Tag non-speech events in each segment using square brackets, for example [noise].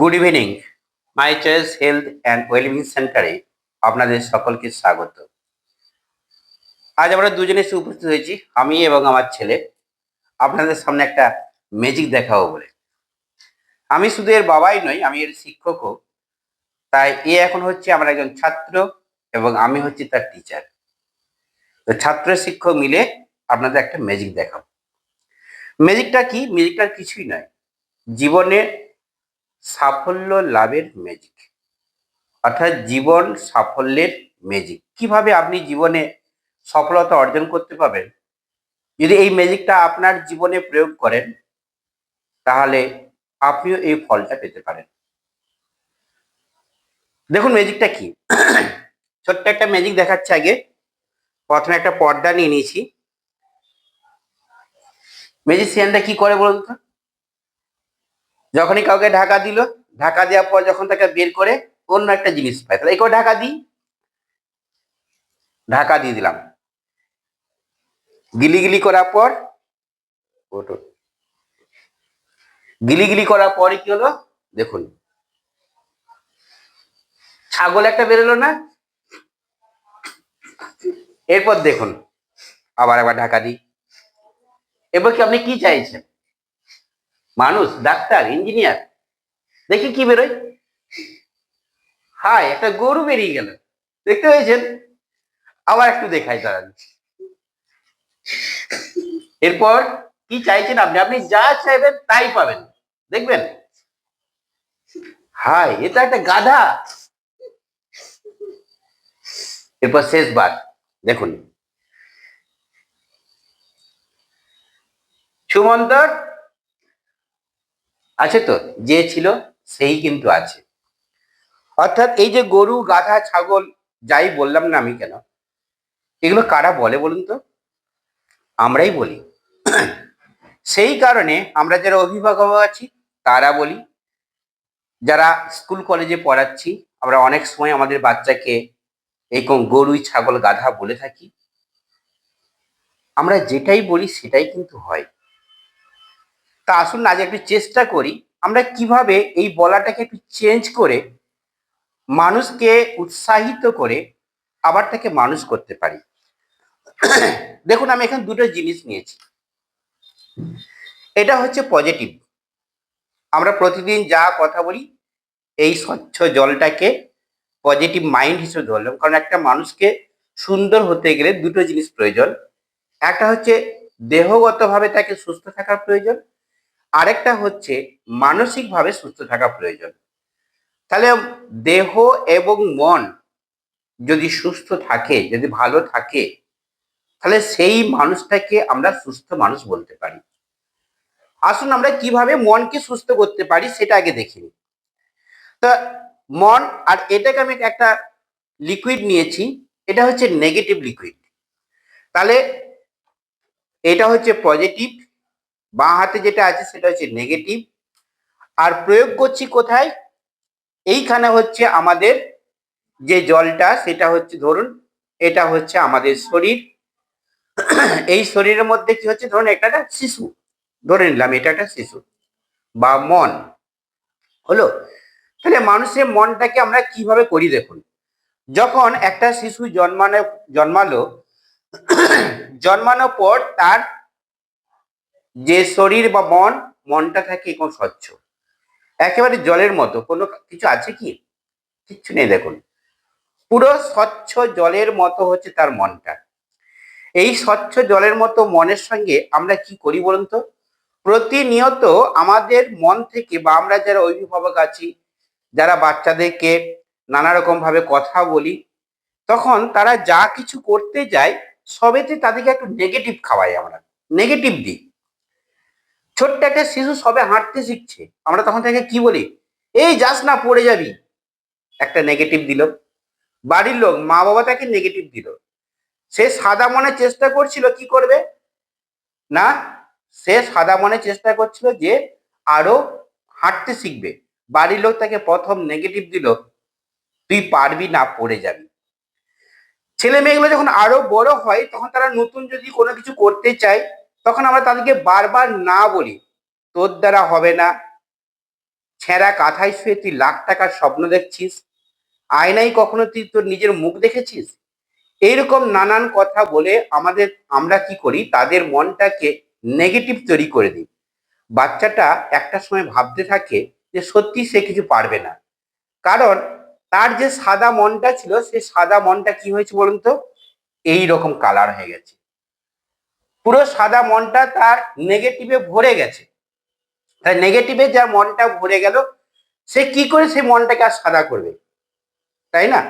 Good evening my choice health and wellbeing সেন্টারে আপনাদের সকলকে স্বাগত। আজ আমরা দুজনে এসে উপস্থিত হয়েছি, আমি এবং আমার ছেলে। আপনাদের সামনে একটা ম্যাজিক দেখাবো বলে। আমি শুধু এর বাবাই নই, আমি এর শিক্ষকও। তাই এ এখন হচ্ছে আমার একজন ছাত্র এবং আমি হচ্ছি তার টিচার তো ছাত্র শিক্ষক মিলে আপনাদের একটা ম্যাজিক দেখাবো। ম্যাজিকটা কি? ম্যাজিকটা কিছুই নয়। জীবনে সাফল্য লাভের ম্যাজিক অর্থাৎ জীবন সাফল্যের ম্যাজিক কীভাবে আপনি জীবনে সফলতা অর্জন করতে পারবেন? যদি এই ম্যাজিকটা আপনার জীবনে প্রয়োগ করেন, তাহলে আপনিও এই ফলটা পেতে পারেন। দেখুন ম্যাজিকটা কি? ছোট্ট একটা ম্যাজিক দেখাচ্ছে আগে। প্রথমে একটা পর্দা নিয়ে নিয়েছি। ম্যাজিসিয়ানটা কি করে বলুন তো? যখনই কাউকে ঢাকা দিল, ঢাকা দেওয়ার পর যখন তাকে বের করে অন্য একটা জিনিস পায়। তাহলে একেও ঢাকা দিই? ঢাকা দিয়ে দিলাম। গিলি গিলি করার পর গিলি গিলি করার পরে কি হলো? দেখুন। ছাগল একটা বেরোলো না? এরপর দেখুন। আবার আবার ঢাকা দিই। এবার কি আপনি কি চাইছেন? মানুষ, ডাক্তার ইঞ্জিনিয়ার দেখি কি বেরোয়? হায়, একটা গরু বেরিয়ে গেল। দেখতে পেয়েছেন? আবার একটু দেখাই দাঁড়ান এরপর, কি চাইছেন আপনি? আপনি যা চাইবেন তাই পাবেন। দেখবেন? হাই এটা একটা গাধা। এরপর শেষবার, দেখুন। সুমন্তর আছে তো? যে ছিল সেই কিন্তু আছে। অর্থাৎ এই যে গরু, গাধা, ছাগল যাই বললাম না আমি কেন, এগুলো কারা বলে বলুন তো? আমরাই বলি। সেই কারণে আমরা যারা অভিভাবক আছি, তারা বলি, যারা স্কুল কলেজে পড়াচ্ছি, আমরা অনেক সময় আমাদের বাচ্চাকে এরকম গরুই, ছাগল, গাধা বলে থাকি। আমরা যেটাই বলি সেটাই কিন্তু হয়। তা আসুন আজ একটু চেষ্টা করি। আমরা কীভাবে এই বলাটাকে একটু চেঞ্জ করে মানুষকে উৎসাহিত করে আবার তাকে মানুষ করতে পারি। দেখুন, আমি এখানে দুটো জিনিস নিয়েছি। এটা হচ্ছে পজিটিভ আমরা প্রতিদিন যা কথা বলি, এই স্বচ্ছ জলটাকে পজিটিভ মাইন্ড হিসেবে ধরলাম। কারণ একটা মানুষকে সুন্দর হতে গেলে দুটো জিনিস প্রয়োজন। একটা হচ্ছে দেহগতভাবে তাকে সুস্থ থাকার প্রয়োজন। আরেকটা হচ্ছে মানসিকভাবে সুস্থ থাকা প্রয়োজন। তাহলে দেহ এবং মন যদি সুস্থ থাকে, যদি ভালো থাকে, তাহলে সেই মানুষটাকে আমরা সুস্থ মানুষ বলতে পারি। আসুন আমরা কীভাবে মনকে সুস্থ করতে পারি সেটা আগে দেখি তা মন, আর এটাকে আমি একটা লিকুইড নিয়েছি, এটা হচ্ছে নেগেটিভ লিকুইড তাহলে এটা হচ্ছে পজিটিভ বাঁ হাতে যেটা আছে সেটা হচ্ছে নেগেটিভ আর প্রয়োগ করছি কোথায়? এইখানে হচ্ছে আমাদের যে জলটা, সেটা হচ্ছে ধরুন, এটা হচ্ছে আমাদের শরীর। এই শরীরের মধ্যে কি হচ্ছে? ধরুন এটা একটা শিশু। ধরে নিলাম এটা একটা শিশু বা মন। হলো? তাহলে মানুষের মনটাকে আমরা কীভাবে করি দেখুন? যখন একটা শিশু জন্মানো, জন্মালো, জন্মানোর পর তার যে শরীর বা মন, মনটা থাকে এখন স্বচ্ছ। একেবারে জলের মতো, কোনো কিছু আছে কি? কিচ্ছু নেই, দেখুন। পুরো স্বচ্ছ জলের মতো হচ্ছে তার মনটা। এই স্বচ্ছ জলের মতো মনের সঙ্গে আমরা কি করি বলুন তো? প্রতিনিয়ত আমাদের মন থেকে বা আমরা যারা অভিভাবক আছি, যারা বাচ্চাদেরকে নানা রকম ভাবে কথা বলি, তখন তারা যা কিছু করতে যায়, সবেতে তাদেরকে একটু নেগেটিভ খাওয়াই আমরা। নেগেটিভ দিই। ছোট্ট একটা শিশু সবে হাঁটতে শিখছে। আমরা তখন তাকে কি বলি? এই যাস না, পড়ে যাবি। একটা নেগেটিভ দিল। বাড়ির লোক মা বাবা তাকে নেগেটিভ দিল। সে সাদা মনে চেষ্টা করছিল কি করবে? না, সে সাদা মনে চেষ্টা করছিল যে আরও হাঁটতে শিখবে। বাড়ির লোক তাকে প্রথম নেগেটিভ দিল, তুই পারবি না, পড়ে যাবি। ছেলে মেয়েগুলো যখন আরও বড় হয়, তখন তারা নতুন যদি কোনো কিছু করতে চায় তখন আমরা তাদেরকে বারবার না বলি, তোর দ্বারা হবে না। ছেঁড়া কাঁথায় শুয়ে তুই লাখ টাকার স্বপ্ন দেখছিস। আয়নায় কখনো তুই তোর নিজের মুখ দেখেছিস? এইরকম নানান কথা বলে আমাদের, আমরা কি করি? তাদের মনটাকে নেগেটিভ তৈরি করে দিই। বাচ্চাটা একটা সময় ভাবতে থাকে যে সত্যি সে কিছু পারবে না। কারণ তার যে সাদা মনটা ছিল, সে সাদা মনটা কি হয়েছে বলুন তো? এই রকম কালার হয়ে গেছে। পুরো সাদা মনটা তার নেগেটিভে ভরে গেছে। তার নেগেটিভে যার মনটা ভরে গেল, সে কি করে সেই মনটাকে আর সাদা করবে? তাই না?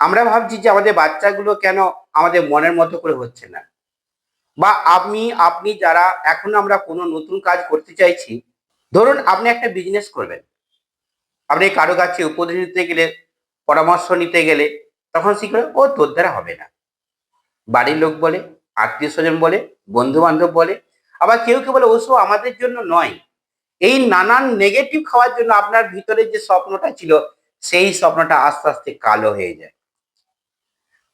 আমরা ভাবছি যে আমাদের বাচ্চাগুলো কেন আমাদের মনের মতো করে হচ্ছে না। বা আমি, আপনি যারা এখন আমরা কোনো নতুন কাজ করতে চাইছি, ধরুন আপনি একটা বিজনেস করবেন। আপনি কারও কাছে উপদেশ নিতে গেলে, পরামর্শ নিতে গেলে, তখন সে ও, তোর দ্বারা হবে না। বাড়ির লোক বলে আত্মীয় স্বজন বলে বন্ধু বান্ধব বলে, আবার কেউ কেউ বলে ওসব আমাদের জন্য নয়। এই নানান নেগেটিভ খাওয়ার জন্য আপনার ভিতরে যে স্বপ্নটা ছিল, সেই স্বপ্নটা আস্তে আস্তে কালো হয়ে যায়।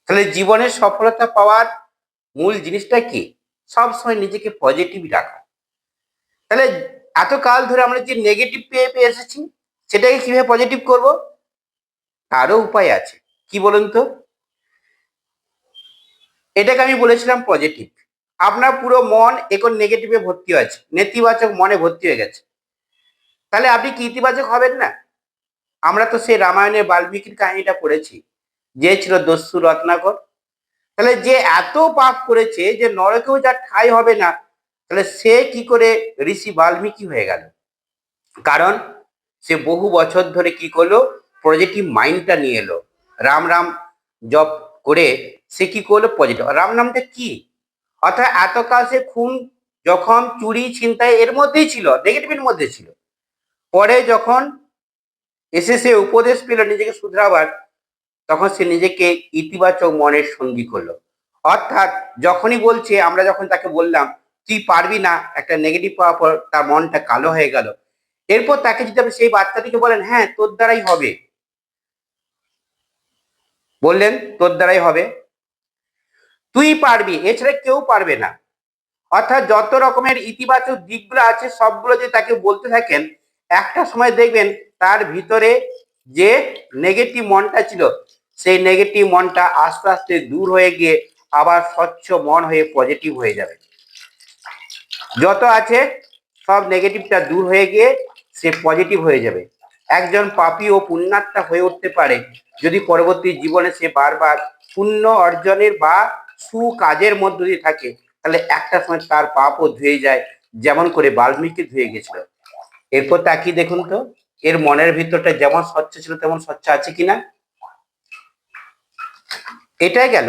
তাহলে জীবনের সফলতা পাওয়ার মূল জিনিসটা কি? সবসময় নিজেকে পজিটিভ রাখা। তাহলে এত কাল ধরে আমরা যে নেগেটিভ পেয়ে পেয়ে এসেছি, সেটাকে কীভাবে পজিটিভ করব? তারও উপায় আছে। কি বলুন তো? এটাকে আমি বলেছিলাম পজিটিভ আপনার পুরো মন এখন নেগেটিভে ভর্তি হয়েছে, নেতিবাচক মনে ভর্তি হয়ে গেছে। তাহলে আপনি কি ইতিবাচক হবেন না? আমরা তো সেই রামায়ণের বাল্মীকির কাহিনীটা পড়েছি, যে ছিল দস্যু রত্নাকর। তাহলে যে এত পাপ করেছে যে নরকেও যা ঠাই হবে না, তাহলে সে কি করে ঋষি বাল্মীকি হয়ে গেল? কারণ সে বহু বছর ধরে কি করল? পজিটিভ মাইন্ডটা নিয়ে এলো। রাম রাম জপ করে সে কি করল? পজিটিভ রাম নামটা কি? অর্থাৎ এতকাল সে খুন যখন চুরি ছিনতাই এর মধ্যেই ছিল নেগেটিভের মধ্যে ছিল। পরে যখন এসে সে উপদেশ পেল নিজেকে শুধরাবার, তখন সে নিজেকে ইতিবাচক মনের সঙ্গী করল। অর্থাৎ যখনই বলছে, আমরা যখন তাকে বললাম, তুই পারবি না? একটা নেগেটিভ পাওয়ার পর তার মনটা কালো হয়ে গেল। এরপর তাকে যদি আপনি সেই বাচ্চাটিকে বলেন হ্যাঁ তোর দ্বারাই হবে। বললেন, তোর দ্বারাই হবে। তুই পারবি, এছাড়া কেউ পারবে না। অর্থাৎ যত রকমের ইতিবাচক দিকগুলো আছে, সবগুলো যে তাকে বলতে থাকেন, একটা সময় দেখবেন তার ভিতরে যে নেগেটিভ মনটা ছিল, সেই নেগেটিভ মনটা আস্তে আস্তে দূর হয়ে গিয়ে আবার স্বচ্ছ মন হয়ে পজিটিভ হয়ে যাবে। যত আছে, সব নেগেটিভটা দূর হয়ে গিয়ে সে পজিটিভ হয়ে যাবে। একজন পাপী ও পুণ্যাত্মা হয়ে উঠতে পারে, যদি পরবর্তী জীবনে সে বারবার পুণ্য অর্জনের বা সুকাজের মধ্য দিয়ে থাকে, তাহলে একটা সময় তার পাপও ধুয়ে যায়, যেমন করে বাল্মীকি ধুয়ে গেছিল। এরপর তাকিয়ে দেখুন তো, এর মনের ভিতরটা যেমন স্বচ্ছ ছিল, তেমন স্বচ্ছ আছে কিনা? এটাই গেল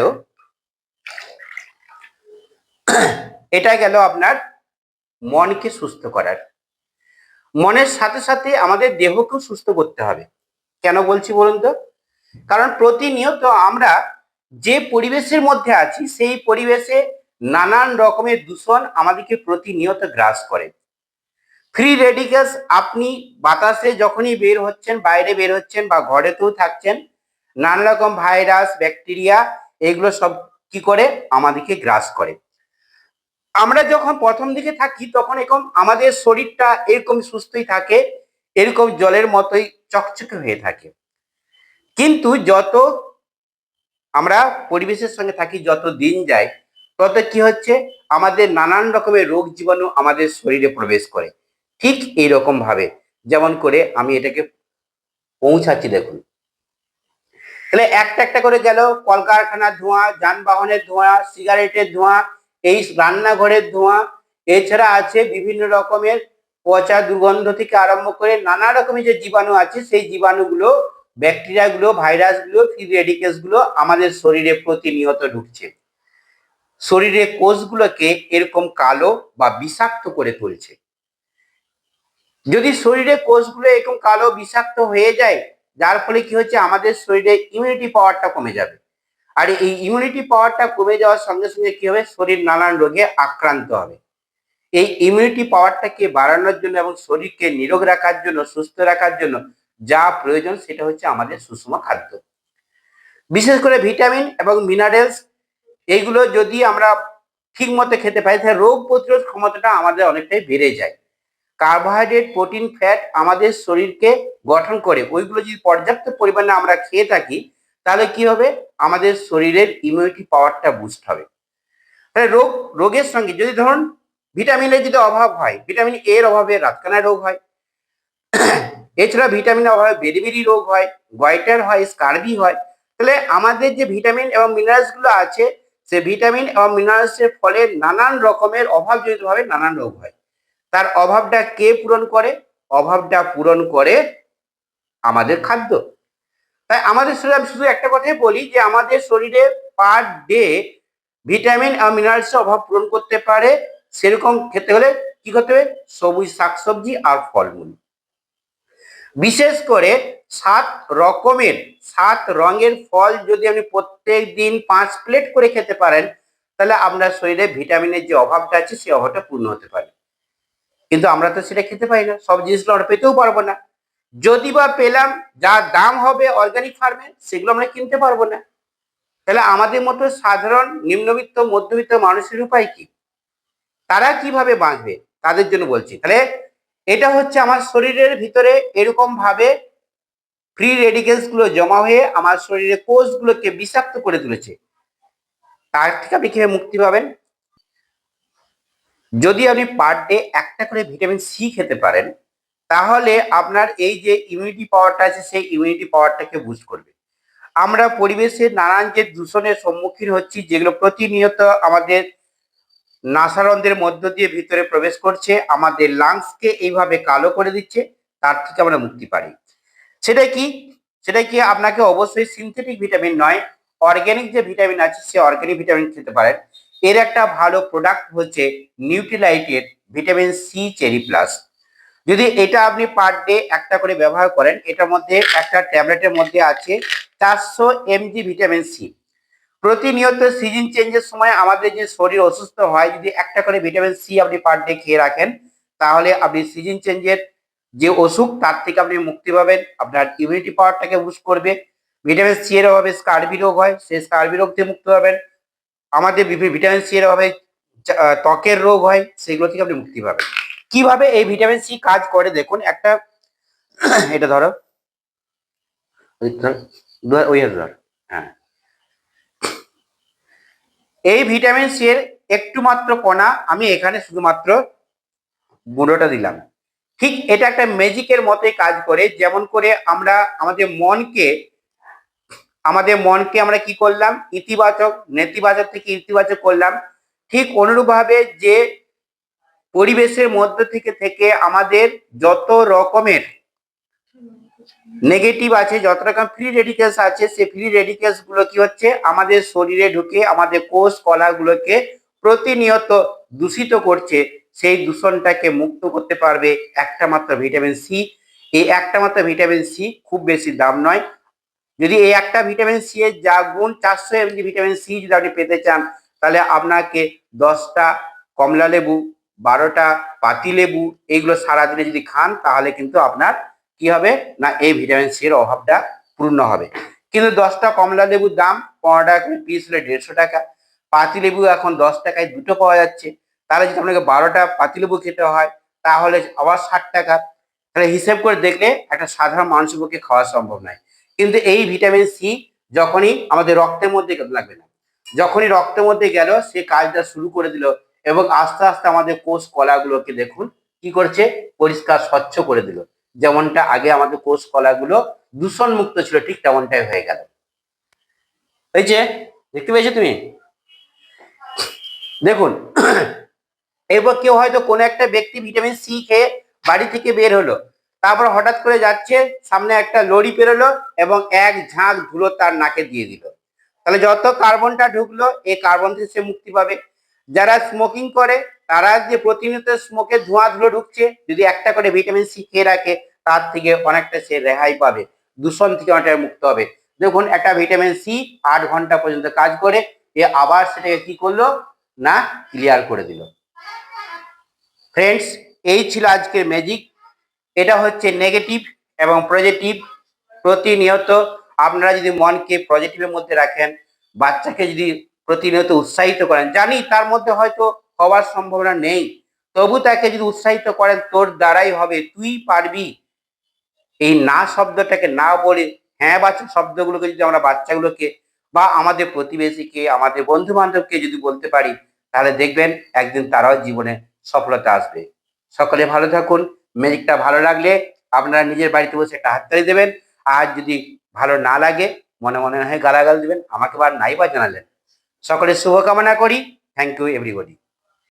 এটা গেল আপনার মনকে সুস্থ করার। মনের সাথে সাথে আমাদের দেহকেও সুস্থ করতে হবে। কেন বলছি বলুন তো? কারণ প্রতিনিয়ত আমরা যে পরিবেশের মধ্যে আছি, সেই পরিবেশে নানান রকমের দূষণ আমাদেরকে প্রতিনিয়ত গ্রাস করে। ফ্রি রেডিকেলস আপনি বাতাসে যখনই বের হচ্ছেন, বাইরে বের হচ্ছেন বা ঘরেতেও থাকছেন, নানা রকম ভাইরাস, ব্যাকটেরিয়া, এগুলো সব কি করে? আমাদেরকে গ্রাস করে। আমরা যখন প্রথম দিকে থাকি, তখন এরকম আমাদের শরীরটা এরকম সুস্থই থাকে, এরকম জলের মতোই চকচকে হয়ে থাকে। কিন্তু যত আমরা পরিবেশের সঙ্গে থাকি, যত দিন যায়, তত কি হচ্ছে? আমাদের নানান রকমের রোগ জীবাণু আমাদের শরীরে প্রবেশ করে। ঠিক এইরকম ভাবে যেমন করে আমি এটাকে পৌঁছাচ্ছি দেখুন। তাহলে একটা একটা করে গেল, কলকারখানার ধোঁয়া, যানবাহনের ধোঁয়া, সিগারেটের ধোঁয়া, এই রান্নাঘরের ধোঁয়া, এছাড়া আছে বিভিন্ন রকমের পচা দুর্গন্ধ থেকে আরম্ভ করে নানা রকমের যে জীবাণু আছে, সেই জীবাণুগুলো ব্যাকটেরিয়াগুলো, ভাইরাসগুলো ফ্রি রেডিকেলসগুলো আমাদের শরীরে প্রতিনিয়ত ঢুকছে। শরীরের কোষগুলোকে এরকম কালো বা বিষাক্ত করে তুলছে। যদি শরীরে কোষগুলো এরকম কালো, বিষাক্ত হয়ে যায়, যার ফলে কি হচ্ছে? আমাদের শরীরে ইমিউনিটি পাওয়ারটা কমে যাবে। আর এই ইমিউনিটি পাওয়ারটা কমে যাওয়ার সঙ্গে সঙ্গে কি হবে? শরীর নানান রোগে আক্রান্ত হবে। এই ইমিউনিটি পাওয়ারটাকে বাড়ানোর জন্য এবং শরীরকে নিরোগ রাখার জন্য, সুস্থ রাখার জন্য যা প্রয়োজন সেটা হচ্ছে আমাদের সুষম খাদ্য। বিশেষ করে ভিটামিন এবং মিনারেলস, এইগুলো যদি আমরা ঠিক মতো খেতে পাই, তাহলে রোগ প্রতিরোধ ক্ষমতাটা আমাদের অনেকটাই বেড়ে যায়। কার্বোহাইড্রেট, প্রোটিন, ফ্যাট আমাদের শরীরকে গঠন করে। ওইগুলো যদি পর্যাপ্ত পরিমাণে আমরা খেয়ে থাকি, তাহলে কি হবে? আমাদের শরীরের ইমিউনিটি পাওয়ারটা বুস্ট হবে। তাহলে রোগ, রোগের সঙ্গে যদি ধরুন ভিটামিনের যদি অভাব হয় ভিটামিন এর অভাবে রাতকানা রোগ হয় এছাড়া ভিটামিনের অভাবে বেরিবেরি রোগ হয় গয়টার হয় স্কার্বি হয়। তাহলে আমাদের যে ভিটামিন এবং মিনারেলসগুলো আছে, সে ভিটামিন এবং মিনারেলসের ফলে নানান রকমের অভাবজনিতভাবে নানান রোগ হয়। তার অভাবটা কে পূরণ করে? অভাবটা পূরণ করে আমাদের খাদ্য। তাই আমাদের শরীরে আমি শুধু একটা কথাই বলি যে আমাদের শরীরে পার ডে ভিটামিন আর মিনারেলসের অভাব পূরণ করতে পারে, সেরকম খেতে হলে কি করতে হবে? সবুজ শাকসবজি আর ফলমূল। বিশেষ করে সাত রকমের, সাত রঙের ফল যদি আপনি প্রত্যেক দিন পাঁচ প্লেট করে খেতে পারেন, তাহলে আপনার শরীরে ভিটামিনের যে অভাবটা আছে, সেই অভাবটা পূর্ণ হতে পারে। কিন্তু আমরা তো সেটা খেতে পারি না, সব জিনিসগুলো আমরা পেতেও পারব না। যদি বা পেলাম, যা দাম হবে অর্গানিক ফার্মে সেগুলো আমরা কিনতে পারব না। তাহলে আমাদের মতো সাধারণ নিম্নবিত্ত, মধ্যবিত্ত মানুষের উপায় কি? তারা কীভাবে বাঁচবে? তাদের জন্য বলছি। তাহলে এটা হচ্ছে আমার শরীরের ভিতরে এরকম ভাবে ফ্রি রেডিকেলসগুলো জমা হয়ে আমার শরীরে কোষগুলোকে বিষাক্ত করে তুলেছে। তার থেকে আপনি খেয়ে মুক্তি পাবেন? যদি আপনি পার ডে একটা করে ভিটামিন সি খেতে পারেন, তাহলে আপনার এই যে ইমিউনিটি পাওয়ারটা আছে, সেই ইমিউনিটি পাওয়ারটাকে বুস্ট করবে। আমরা পরিবেশের নানান যে দূষণের সম্মুখীন হচ্ছি, যেগুলো প্রতিনিয়ত আমাদের নাসারন্ধ্রের মধ্য দিয়ে ভিতরে প্রবেশ করছে, আমাদের লাংসকে এইভাবে কালো করে দিচ্ছে, তার থেকে আমরা মুক্তি পাই সেটা কি? সেটা কি আপনাকে অবশ্যই সিনথেটিক ভিটামিন নয় অর্গ্যানিক যে ভিটামিন আছে, সে অর্গ্যানিক ভিটামিন খেতে পারেন। এর একটা ভালো প্রোডাক্ট হচ্ছে নিউট্রিলাইটের ভিটামিন সি চেরি প্লাস যদি এটা আপনি পার ডে একটা করে ব্যবহার করেন, এটার মধ্যে একটা ট্যাবলেটের মধ্যে আছে চারশো এমজি ভিটামিন সি প্রতিনিয়ত সিজন চেঞ্জের সময় আমাদের যে শরীর অসুস্থ হয়, যদি একটা করে ভিটামিন সি আপনি পার ডে খেয়ে রাখেন, তাহলে আপনি সিজন চেঞ্জের যে অসুখ, তার থেকে আপনি মুক্তি পাবেন, আপনার ইমিউনিটি পাওয়ারটাকে বুস্ট করবে। ভিটামিন সি এর অভাবে স্কার্বি রোগ হয়, সেই স্কার্বি রোগ থেকে মুক্তি পাবেন। আমাদের ভিটামিন সি এর অভাবে ত্বকের রোগ হয়, সেগুলো থেকে আপনি মুক্তি পাবেন। কীভাবে এই ভিটামিন সি কাজ করে দেখুন, একটা, [clears throat] এটা ধরো, ওই ধর হ্যাঁ। এই ভিটামিন সি এর একটু মাত্র কণা আমি এখানে শুধুমাত্র গুঁড়োটা দিলাম। ঠিক এটা একটা ম্যাজিকের মতোই কাজ করে, যেমন করে আমরা আমাদের মনকে আমাদের মনকে আমরা কি করলাম? ইতিবাচক, নেতিবাচক থেকে ইতিবাচক করলাম। ঠিক অনুরূপভাবে যে পরিবেশের মধ্যে থেকে থেকে আমাদের যত রকমের নেগেটিভ আছে যত রকম ফ্রি রেডিকেলস আছে, সেই ফ্রি রেডিকেলসগুলো কি হচ্ছে? আমাদের শরীরে ঢুকে আমাদের কোষ কলাগুলোকে প্রতিনিয়ত দূষিত করছে। সেই দূষণটাকে মুক্ত করতে পারবে একটা মাত্র ভিটামিন সি এই একটা মাত্র ভিটামিন সি খুব বেশি দাম নয়। যদি এই একটা ভিটামিন সি এর যা গুণ, চারশো এমজি ভিটামিন সি যদি আপনি পেতে চান, তাহলে আপনাকে দশটা কমলা লেবু বারোটা পাতি লেবু এইগুলো সারাদিনে যদি খান, তাহলে কিন্তু আপনার কি হবে? না, এই ভিটামিন সি এর অভাবটা পূর্ণ হবে। কিন্তু দশটা কমলা লেবুর দাম পনেরো টাকা করে পিস হলে দেড়শো টাকা। পাতি লেবু এখন দশ টাকায় দুটো পাওয়া যাচ্ছে। তাহলে যদি আপনাকে বারোটা পাতি লেবু খেতে হয়, তাহলে আবার ষাট টাকা। তাহলে হিসেব করে দেখলে একটা সাধারণ মানুষের পক্ষে খাওয়া সম্ভব নয়। কিন্তু এই ভিটামিন সি যখনই আমাদের রক্তের মধ্যে লাগবে না, যখনই রক্তের মধ্যে গেল, সে কাজটা শুরু করে দিল এবং আস্তে আস্তে আমাদের কোষ কলাগুলোকে দেখুন, কি করছে? পরিষ্কার, স্বচ্ছ করে দিল। যেমনটা আগে আমাদের কোষ কলাগুলো দূষণ মুক্ত ছিল, ঠিক তেমনটাই হয়ে গেল। যে, দেখতে পেয়েছ তুমি? দেখুন, [clears throat] এরপর কেউ হয়তো কোনো একটা ব্যক্তি ভিটামিন সি খেয়ে বাড়ি থেকে বের হলো, তারপর হঠাৎ করে যাচ্ছে, সামনে একটা লরি পেরোলো এবং এক ঝাঁক ধুলো তার নাকে দিয়ে দিল। তাহলে যত কার্বনটা ঢুকলো, এই কার্বন থেকে সে মুক্তি পাবে। যারা স্মোকিং করে তারা যে প্রতিনিয়ত স্মোকের ধোঁয়া ধুলো ঢুকছে, যদি একটা করে ভিটামিন সি খেয়ে রাখে, তার থেকে অনেকটা সে রেহাই পাবে, দূষণ থেকে অনেকটা মুক্ত হবে। দেখুন, একটা ভিটামিন সি আট ঘণ্টা পর্যন্ত কাজ করে, এ আবার সেটাকে কি করল? না ক্লিয়ার করে দিল। ফ্রেন্ডস এই ছিল আজকের ম্যাজিক এটা হচ্ছে নেগেটিভ এবং পজিটিভ প্রতিনিয়ত আপনারা যদি মনকে পজিটিভের মধ্যে রাখেন, বাচ্চাকে যদি প্রতিনিয়ত উৎসাহিত করেন, জানি তার মধ্যে হয়তো হওয়ার সম্ভাবনা নেই। তবু তাকে যদি উৎসাহিত করেন, তোর দ্বারাই হবে। তুই পারবি এই না শব্দটাকে না বলে হ্যাঁ বাচ্চা শব্দগুলোকে যদি আমরা বাচ্চাগুলোকে বা আমাদের প্রতিবেশীকে, আমাদের বন্ধু বান্ধবকে যদি বলতে পারি, তাহলে দেখবেন একদিন তারাও জীবনে সফলতা আসবে। সকলে ভালো থাকুন। ম্যাজিকটা ভালো লাগলে আপনারা নিজের বাড়িতে বসে একটা হাততালি দেবেন। আর যদি ভালো না লাগে, মনে মনে হয় গালাগাল দিবেন। আমাকে বা নাই বা জানালেন। সকলে শুভকামনা করি। Thank you everybody